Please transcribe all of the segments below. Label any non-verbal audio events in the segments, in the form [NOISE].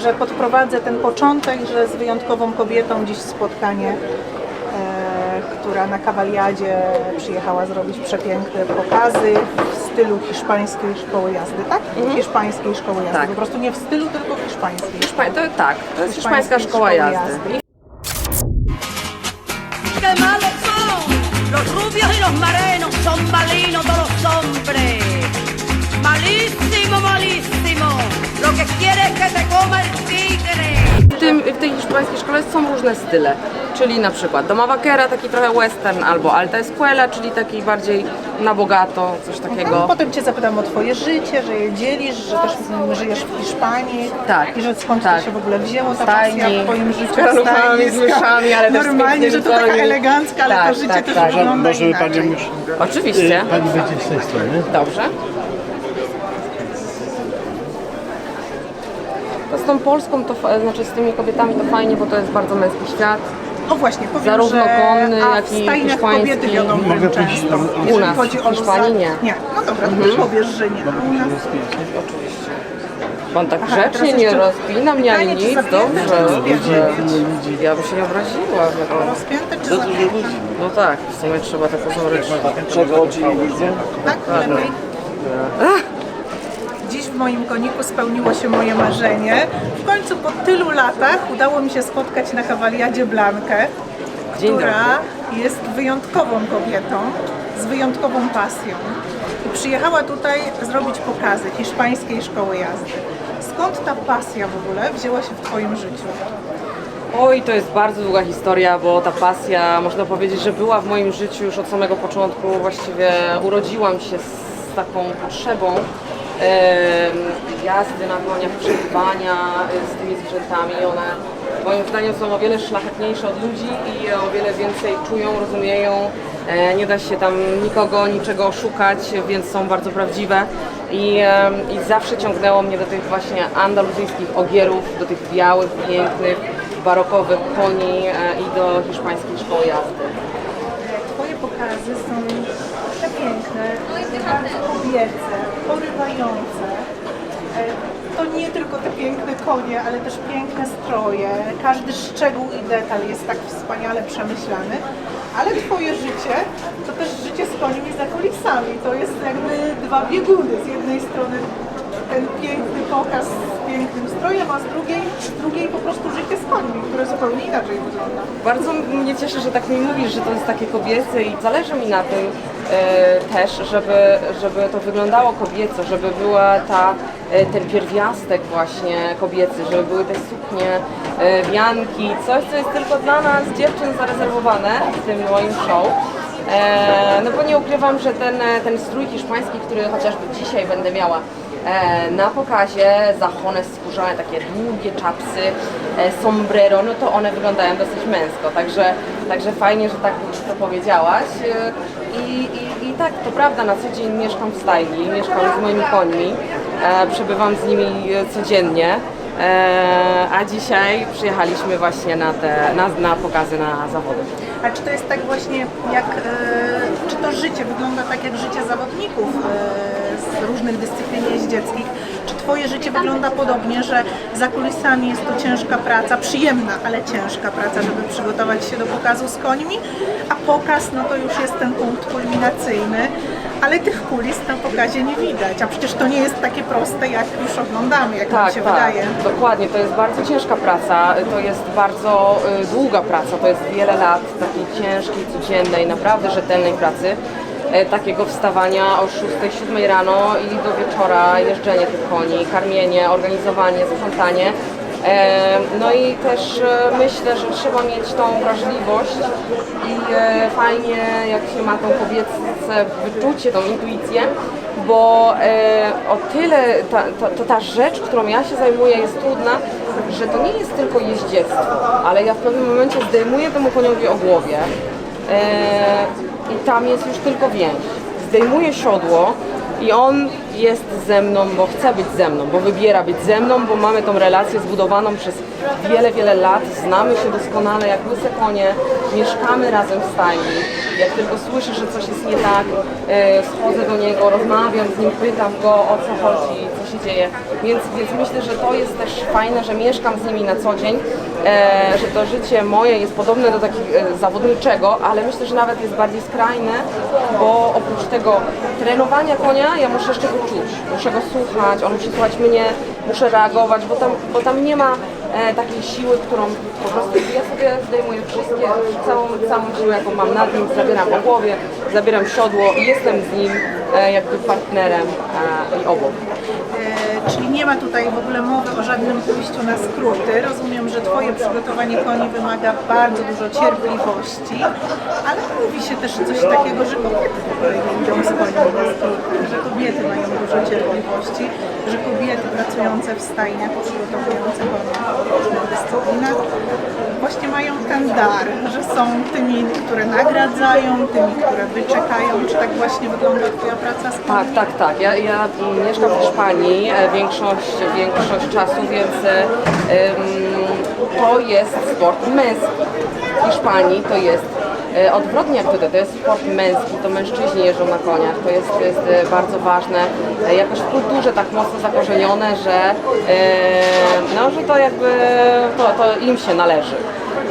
że podprowadzę ten początek, że z wyjątkową kobietą dziś spotkanie, e, która na kawaliadzie przyjechała zrobić przepiękne pokazy w stylu hiszpańskiej szkoły jazdy, tak? Hiszpańskiej szkoły jazdy, Tak. po prostu nie w stylu, tylko hiszpańskiej. Hiszpa- to, tak, to jest hiszpańska Hiszpańskiej szkoła szkoły jazdy. jazdy. Lo que quiere es que te coma el tigre. W, tym, w tej hiszpańskiej szkole są różne style, czyli na przykład Doma Vaquera, taki trochę western, albo Alta Escuela, czyli taki bardziej na bogato, coś No, takiego. potem Cię zapytam o Twoje życie, że je dzielisz, że też mm, żyjesz w Hiszpanii Tak, i że skąd tak. to się w ogóle wzięło ta Stajni, pasja w Twoim życiu. z karaluchami, Stajni, z myszami, ale też z Normalnie, że to taka elegancka, ale Tak, to życie tak, też tak. wygląda Może inaczej. Pani musi... Oczywiście. Y, Pani będzie z tej strony. Dobrze. To z tą Polską, to, fa- znaczy z tymi kobietami to fajnie, bo to jest bardzo męski świat. O właśnie, powiem, Zarówno że konny, a jak w i stajniach hiszpański. kobiety wiodą Mogę powiedzieć, często. u- jeżeli nas, chodzi w o Hiszpanii nie. Nie, no dobra, to też powiesz, że nie. U nas Oczywiście. Pan tak Aha, grzecznie teraz nie jeszcze rozpina mnie ani pytanie, czy nic, zapięte, czy dobrze. rozpięte? dobrze. Ja bym się nie obraziła. no. rozpięte czy zapięte? No tak, w sumie trzeba tak uzoryć. Czego oczy nie widzę? Tak, lepiej. Moim koniku spełniło się moje marzenie. W końcu po tylu latach udało mi się spotkać na kawaliadzie Blankę, która jest wyjątkową kobietą z wyjątkową pasją. I przyjechała tutaj zrobić pokazy hiszpańskiej szkoły jazdy. Skąd ta pasja w ogóle wzięła się w Twoim życiu? Oj, to jest bardzo długa historia, bo ta pasja, można powiedzieć, że była w moim życiu już od samego początku. Właściwie urodziłam się z taką potrzebą jazdy na koniach, przebywania y, z tymi zwierzętami. One moim zdaniem są o wiele szlachetniejsze od ludzi i o wiele więcej czują, rozumieją. E, Nie da się tam nikogo, niczego oszukać, więc są bardzo prawdziwe. I, I zawsze ciągnęło mnie do tych właśnie andaluzyjskich ogierów, do tych białych, pięknych, barokowych koni e, i do hiszpańskiej szkoły jazdy. Twoje pokazy są przepiękne, bardzo kobiece, porywające. E, To nie tylko te piękne konie, ale też piękne stroje. Każdy szczegół i detal jest tak wspaniale przemyślany. Ale Twoje życie to też życie z koniem i za kulisami. To jest jakby dwa bieguny. Z jednej strony pokaz z pięknym strojem, a z drugiej, z drugiej po prostu życie z końmi, które zupełnie inaczej wygląda. Bardzo mnie cieszy, że tak mi mówisz, że to jest takie kobiece i zależy mi na tym e, też, żeby, żeby to wyglądało kobieco, żeby była ta, e, ten pierwiastek właśnie kobiecy, żeby były te suknie, e, wianki, coś, co jest tylko dla nas dziewczyn zarezerwowane w tym moim show. E, no bo nie ukrywam, że ten, e, ten strój hiszpański, który chociażby dzisiaj będę miała e, na pokazie, zachone skórzane, takie długie czapsy, e, sombrero, no to one wyglądają dosyć męsko, także, także fajnie, że tak to powiedziałaś. E, I, i, I tak, to prawda, na co dzień mieszkam w stajni, mieszkam z moimi końmi, e, przebywam z nimi e, codziennie. E, a dzisiaj przyjechaliśmy właśnie na, te, na, na pokazy na zawody. A czy to jest tak właśnie jak, e, czy to życie wygląda tak jak życie zawodników e, z różnych dyscyplin jeździeckich? Czy Twoje życie wygląda podobnie, że za kulisami jest to ciężka praca, przyjemna, ale ciężka praca, żeby przygotować się do pokazu z końmi, a pokaz no to już jest ten punkt kulminacyjny, ale tych kulis na pokazie nie widać, a przecież to nie jest takie proste, jak już oglądamy, jak nam Tak, się tak, wydaje. dokładnie. To jest bardzo ciężka praca, to jest bardzo y, długa praca, to jest wiele lat takiej ciężkiej, codziennej, naprawdę rzetelnej pracy. E, takiego wstawania o 6-7 rano i do wieczora jeżdżenie tych koni, karmienie, organizowanie, sprzątanie. E, No i też e, myślę, że trzeba mieć tą wrażliwość i e, fajnie jak się ma tą kobiece wyczucie, tą intuicję, bo o tyle ta, ta, ta, rzecz, którą ja się zajmuję jest trudna, że to nie jest tylko jeździectwo, ale ja w pewnym momencie zdejmuję temu koniowi o głowie i tam jest już tylko więź. Zdejmuję siodło i on jest ze mną, bo chce być ze mną, bo wybiera być ze mną, bo mamy tą relację zbudowaną przez wiele, wiele lat, znamy się doskonale jak łyse konie, mieszkamy razem w stajni. Jak tylko słyszę, że coś jest nie tak, e, schodzę do niego, rozmawiam z nim, pytam go o co chodzi, co się dzieje. Więc, więc myślę, że to jest też fajne, że mieszkam z nimi na co dzień, e, że to życie moje jest podobne do takiego e, zawodniczego, ale myślę, że nawet jest bardziej skrajne, bo oprócz tego trenowania konia, ja muszę jeszcze go czuć, muszę go słuchać, on musi słuchać mnie, muszę reagować, bo tam, bo tam nie ma e, takiej siły, którą po prostu ja sobie zdejmuję wszystkie, całą, całą siłę, jaką mam nad nim, zabieram po głowie, zabieram siodło i jestem z nim e, jakby partnerem e, i obok. E, Czyli nie ma tutaj w ogóle mowy o żadnym pójściu na skróty. Rozumiem, że Twoje przygotowanie koni wymaga bardzo dużo cierpliwości, ale mówi się też coś takiego, że kobiety nie idą z konią na skróty, że kobiety mają dużo cierpliwości, że kobiety pracujące w stajniach, przygotowujące konie właśnie mają ten dar, że są tymi, które nagradzają, tymi, które wyczekają. Czy tak właśnie wygląda Twoja praca z Tak, tak, tak. Ja, ja mieszkam w Hiszpanii e, większość, większość czasu, więc e, to jest sport męski. W Hiszpanii to jest odwrotnie jak tutaj, to jest sport męski, to mężczyźni jeżdżą na koniach, to jest, to jest e, bardzo ważne, e, jakoś w kulturze tak mocno zakorzenione, że, e, no, że to jakby to, to im się należy.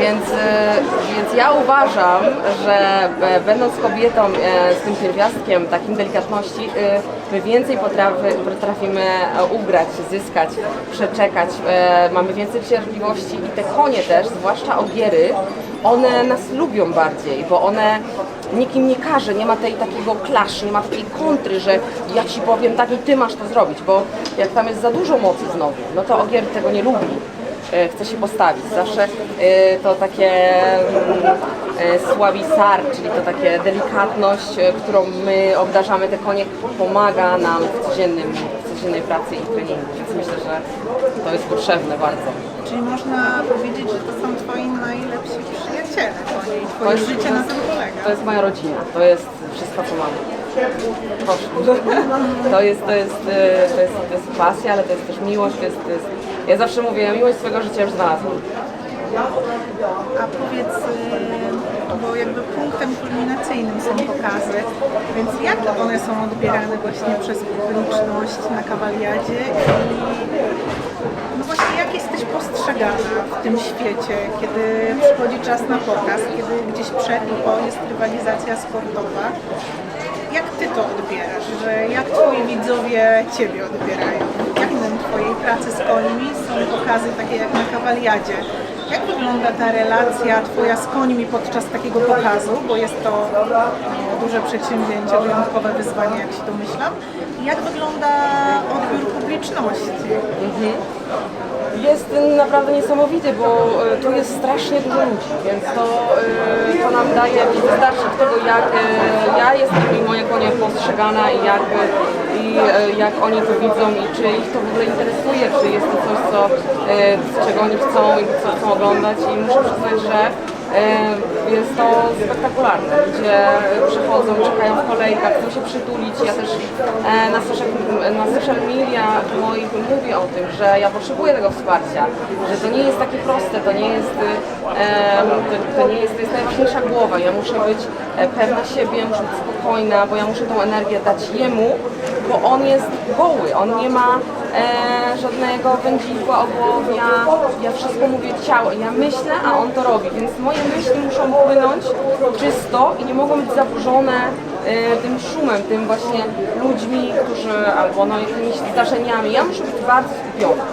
Więc, e, więc ja uważam, że e, będąc kobietą e, z tym pierwiastkiem takim delikatności, e, my więcej potrafi, potrafimy e, ugrać, zyskać, przeczekać. E, Mamy więcej cierpliwości i te konie też, zwłaszcza ogiery, one nas lubią bardziej, bo one nikim nie każe, nie ma tej takiego klaszy, nie ma takiej kontry, że ja ci powiem tak i ty masz to zrobić, bo jak tam jest za dużo mocy znowu, no to ogier tego nie lubi e, chce się postawić. Zawsze e, to takie mm, e, sławisar, czyli to takie delikatność, którą my obdarzamy te konie, pomaga nam w, codziennym, codziennej pracy i treningu, więc myślę, że to jest potrzebne bardzo. Czyli można powiedzieć, że to są Twoi najlepsi przyjaciele To Twoje jest, życie na tym polega. to jest moja rodzina, to jest wszystko, co mam. Proszę. [LAUGHS] To jest, to, jest, e, to, jest, to jest pasja, ale to jest też miłość. To jest, to jest, ja zawsze mówię, miłość swojego życia już znalazłam. A powiedz, y, bo jakby punktem kulminacyjnym są pokazy, więc jak one są odbierane właśnie przez publiczność na kawaliadzie i no właśnie jak jesteś postrzegana w tym świecie, kiedy przychodzi czas na pokaz, kiedy gdzieś przed i po jest rywalizacja sportowa? Jak Ty to odbierasz, że jak Twoi widzowie Ciebie odbierają? Twojej pracy z końmi są pokazy takie jak na kawaliadzie? Jak wygląda ta relacja Twoja z końmi podczas takiego pokazu, bo jest to e, duże przedsięwzięcie, wyjątkowe wyzwanie, jak się domyślam. I jak wygląda odbiór publiczności? Jest naprawdę niesamowity, bo e, tu jest strasznie dużo ludzi, więc to, e, to nam daje jakiś wystarczy tego, jak ja jestem i moje konie postrzegana i jak, i e, jak oni to widzą i czy ich to w ogóle interesuje, czy jest to coś, co, e, czego oni chcą i co chcą oglądać. I muszę przyznać, że Jest to spektakularne. Ludzie przychodzą, czekają w kolejkach, chcą się przytulić. Ja też e, na social, na social media moich mówię o tym, że ja potrzebuję tego wsparcia, że to nie jest takie proste, to nie jest, e, to, nie jest, to jest najważniejsza głowa. Ja muszę być e, pewna siebie, muszę być spokojna, bo ja muszę tą energię dać jemu, bo on jest goły, on nie ma e, żadnego wędzidła, ogłowia, ja wszystko mówię ciało, ja myślę, a on to robi, więc moje myśli muszą płynąć czysto i nie mogą być zaburzone e, tym szumem, tym właśnie ludźmi, którzy, albo no jakimiś zdarzeniami, ja muszę być bardzo skupiona.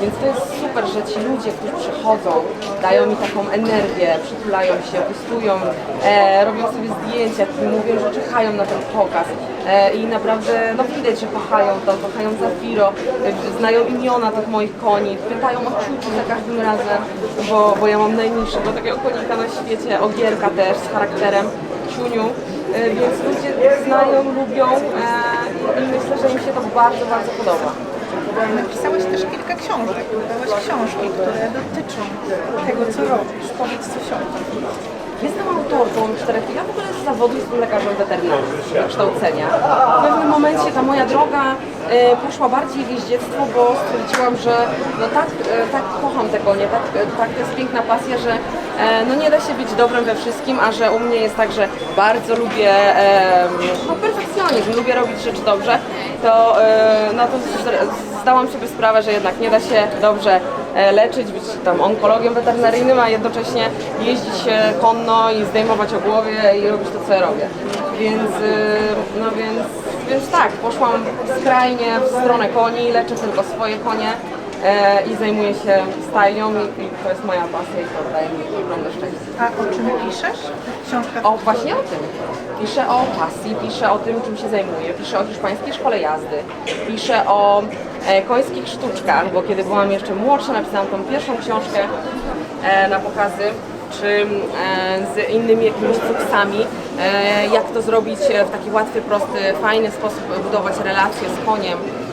Więc to jest super, że ci ludzie, którzy przychodzą, dają mi taką energię, przytulają się, pustują, e, robią sobie zdjęcia, mówią, że czekają na ten pokaz. E, I naprawdę no widać, że kochają to, kochają Zafiro, e, znają imiona tych moich koni, pytają o ciuci za każdym razem, bo, bo ja mam najniższego takiego konika na świecie, ogierka też z charakterem, ciuniu. E, Więc ludzie znają, lubią i myślę, że im się to bardzo, bardzo podoba. Napisałaś też kilka książek, wydałaś książki, które dotyczą tego, co robisz. Powiedz coś o tym. Jestem autorką czterech, ja w ogóle z zawodu jestem lekarzem weterynarzem z kształcenia. W pewnym momencie ta moja droga e, poszła bardziej w jeździectwo, bo stwierdziłam, że no tak, e, tak kocham tego, nie? Tak, e, tak to jest piękna pasja, że e, no nie da się być dobrym we wszystkim, a że u mnie jest tak, że bardzo lubię e, no, perfekcjonizm, lubię robić rzeczy dobrze, to, e, no to zdałam sobie sprawę, że jednak nie da się dobrze leczyć, być tam onkologiem weterynaryjnym, a jednocześnie jeździć e, konno i zdejmować o głowie i robić to, co ja robię. Więc, e, no więc, więc tak, poszłam skrajnie w stronę koni, leczę tylko swoje konie e, i zajmuję się stajnią i, to jest moja pasja i to daje mi ogromne szczęście. A o czym piszesz? Książka O, właśnie o tym. Piszę o pasji, piszę o tym, czym się zajmuję, piszę o hiszpańskiej szkole jazdy, piszę o e, końskich sztuczkach, bo kiedy byłam jeszcze młodsza, napisałam tą pierwszą książkę e, na pokazy, czy e, z innymi jakimiś cuksami, e, jak to zrobić w taki łatwy, prosty, fajny sposób budować relacje z koniem e,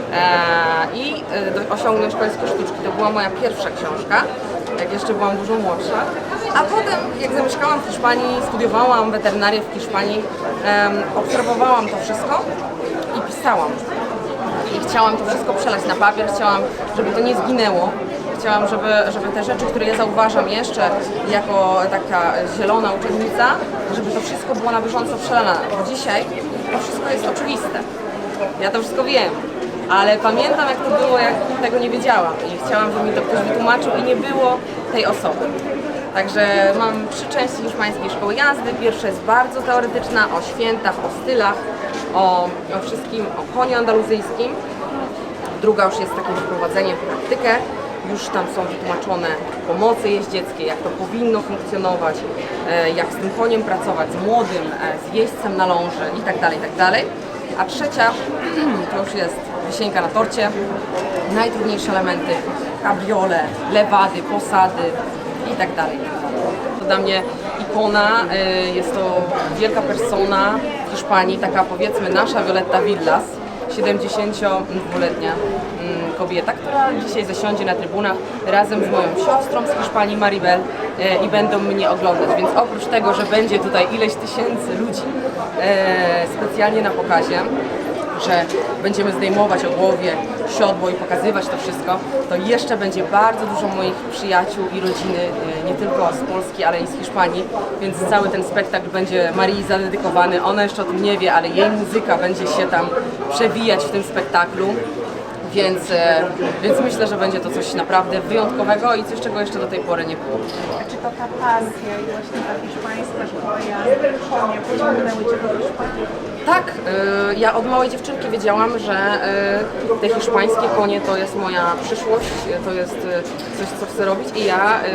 i e, osiągnąć końskie sztuczki. To była moja pierwsza książka, jak jeszcze byłam dużo młodsza. A potem, jak zamieszkałam w Hiszpanii, studiowałam weterynarię w Hiszpanii, obserwowałam to wszystko i pisałam. I chciałam to wszystko przelać na papier, chciałam, żeby to nie zginęło. Chciałam, żeby, żeby te rzeczy, które ja zauważam jeszcze jako taka zielona uczennica, żeby to wszystko było na bieżąco przelane. Bo dzisiaj to wszystko jest oczywiste. Ja to wszystko wiem, ale pamiętam jak to było, jak tego nie wiedziałam i chciałam, żeby mi to ktoś wytłumaczył i nie było tej osoby. Także mam trzy części hiszpańskiej szkoły jazdy. Pierwsza jest bardzo teoretyczna, o świętach, o stylach, o, o wszystkim, o koniu andaluzyjskim. Druga już jest takie wprowadzenie w praktykę. Już tam są wytłumaczone pomocy jeździeckie, jak to powinno funkcjonować, e, jak z tym koniem pracować, z młodym, e, z jeźdźcem na ląży i tak dalej, i tak. A trzecia [CLEARS THROAT] to już jest wisienka na torcie. Najtrudniejsze elementy, kabriole, lewady, posady i tak dalej. To dla mnie ikona, y, jest to wielka persona w Hiszpanii, taka powiedzmy nasza Violetta Villas, 72-letnia mm, kobieta, która dzisiaj zasiądzie na trybunach razem z moją siostrą z Hiszpanii, Maribel y, i będą mnie oglądać. Więc oprócz tego, że będzie tutaj ileś tysięcy ludzi y, specjalnie na pokazie, że będziemy zdejmować o głowie siodło i pokazywać to wszystko, to jeszcze będzie bardzo dużo moich przyjaciół i rodziny, y, nie tylko z Polski, ale i z Hiszpanii, więc cały ten spektakl będzie Marii zadedykowany. Ona jeszcze o tym nie wie, ale jej muzyka będzie się tam przewijać w tym spektaklu. Więc, e, więc myślę, że będzie to coś naprawdę wyjątkowego i coś, czego jeszcze do tej pory nie było. A czy to ta pasja i właśnie ta hiszpańska szkoła konie pociągnęły Cię do Hiszpanii? Tak, y, ja od małej dziewczynki wiedziałam, że y, te hiszpańskie konie to jest moja przyszłość, y, to jest y, coś, co chcę robić i ja y,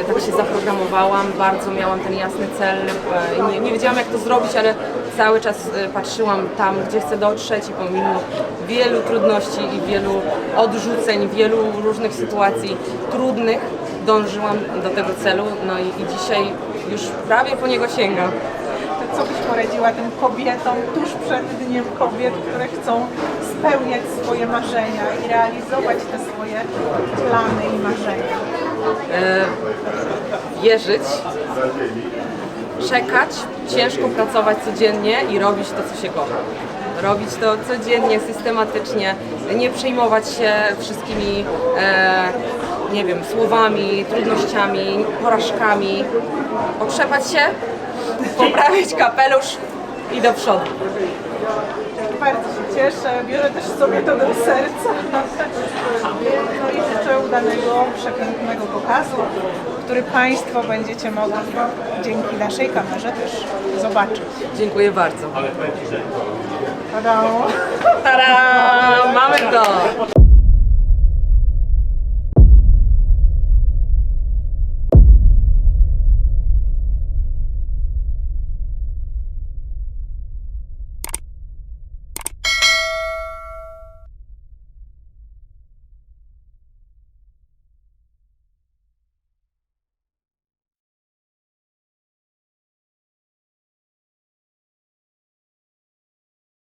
y, tak się zaprogramowałam, bardzo miałam ten jasny cel, y, nie, nie wiedziałam jak to zrobić, ale cały czas y, patrzyłam tam, gdzie chcę dotrzeć i pomimo wielu trudności i wielu odrzuceń, wielu różnych sytuacji trudnych, dążyłam do tego celu, no i, i dzisiaj już prawie po niego sięgam. To co byś poradziła tym kobietom tuż przed Dniem Kobiet, które chcą spełniać swoje marzenia i realizować te swoje plany i marzenia? e, wierzyć, czekać, ciężko pracować codziennie i robić to, co się kocha. Robić to codziennie, systematycznie, nie przejmować się wszystkimi, e, nie wiem, słowami, trudnościami, porażkami, otrzepać się, [LAUGHS] poprawić kapelusz i do przodu. Bardzo się cieszę, biorę też sobie to do serca. [LAUGHS] No i życzę udanego, przepięknego pokazu, który Państwo będziecie mogli dzięki naszej kamerze też zobaczyć. Dziękuję bardzo. Tada! Tada! Mamy to!